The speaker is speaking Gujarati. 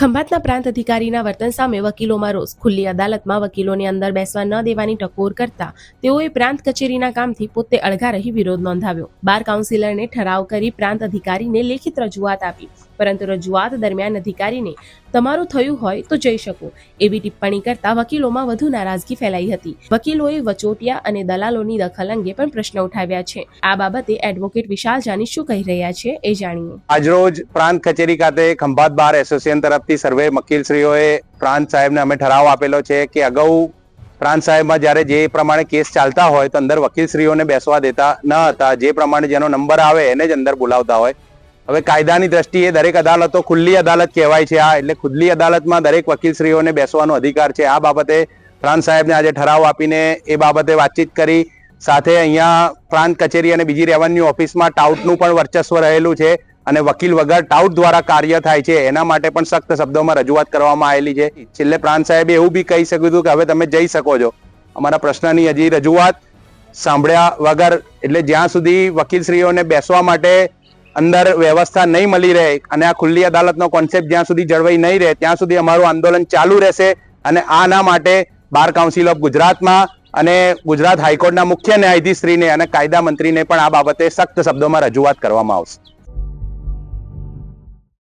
ખંભાતના પ્રાંત અધિકારીના વર્તન સામે વકીલોમાં રોષ. ખુલ્લી અદાલતમાં વકીલોને અંદર બેસવા ન દેવાની ટકોર કરતા તેઓએ પ્રાંત કચેરીના કામથી પોતે અળગા રહી વિરોધ નોંધાવ્યો. બાર કાઉન્સિલરને ઠરાવ કરી પ્રાંત અધિકારીને લેખિત રજૂઆત આપી. પરંતુ રજૂઆત દરમિયાન અધિકારીને, તમારું થયું હોય તો જઈ શકો. એવી ટિપ્પણી કરતા વકીલોમાં વધુ નારાજગી ફેલાઈ હતી. વકીલોએ વચોટિયા અને દલાલોની દખલ અંગે પણ પ્રશ્ન ઉઠાવ્યા છે. આ બાબતે એડવોકેટ વિશાલ જાની શું કહી રહ્યા છે એ જાણીએ. આજરોજ પ્રાંત કચેરી ખાતે ખંભાત બાર એસોસિએશન તરફથી સર્વે વકીલશ્રીઓએ પ્રાંત સાહેબને અમે ઠરાવ આપેલો છે કે અગાઉ પ્રાંત સાહેબમાં જ્યારે જે પ્રમાણે કેસ ચાલતા હોય તો અંદર વકીલશ્રીઓને બેસવા દેતા ન હતા. જે પ્રમાણે જેનો નંબર આવે એને જ અંદર બોલાવતા હોય. હવે કાયદાની દ્રષ્ટિએ દરેક અદાલતો ખુલ્લી અદાલત કહેવાય છે આ. એટલે ખુલ્લી અદાલતમાં દરેક વકીલશ્રીઓને બેસવાનો અધિકાર છે. આ બાબતે પ્રાંત સાહેબને આજે ઠરાવ આપીને એ બાબતે વાતચીત કરી. સાથે અહીંયા પ્રાંત કચેરી અને બીજી રેવન્યુ ઓફિસમાં ટાઉટનું પણ વર્ચસ્વ રહેલું છે. અને વકીલ વગર ટાઉટ દ્વારા કાર્ય થાય છે, એના માટે પણ સખ્ત શબ્દોમાં રજૂઆત કરવામાં આવેલી છે. છેલ્લે પ્રાંત સાહેબે એવું બી કહી શક્યું હતું કે હવે તમે જઈ શકો છો. અમારા પ્રશ્નની હજી રજૂઆત સાંભળ્યા વગર, એટલે જ્યાં સુધી વકીલશ્રીઓને બેસવા માટે અંદર વ્યવસ્થા નહીં મળી રહે અને આ ખુલ્લી અદાલતનો કોન્સેપ્ટ જ્યાં સુધી જળવાઈ નહીં રહે, ત્યાં સુધી અમારું આંદોલન ચાલુ રહેશે અને આના માટે બાર કાઉન્સિલ ઓફ ગુજરાતમાં અને ગુજરાત હાઈકોર્ટના મુખ્ય ન્યાયાધીશશ્રીને અને કાયદા મંત્રીને પણ આ બાબતે સખ્ત શબ્દોમાં રજૂઆત કરવામાં આવશે.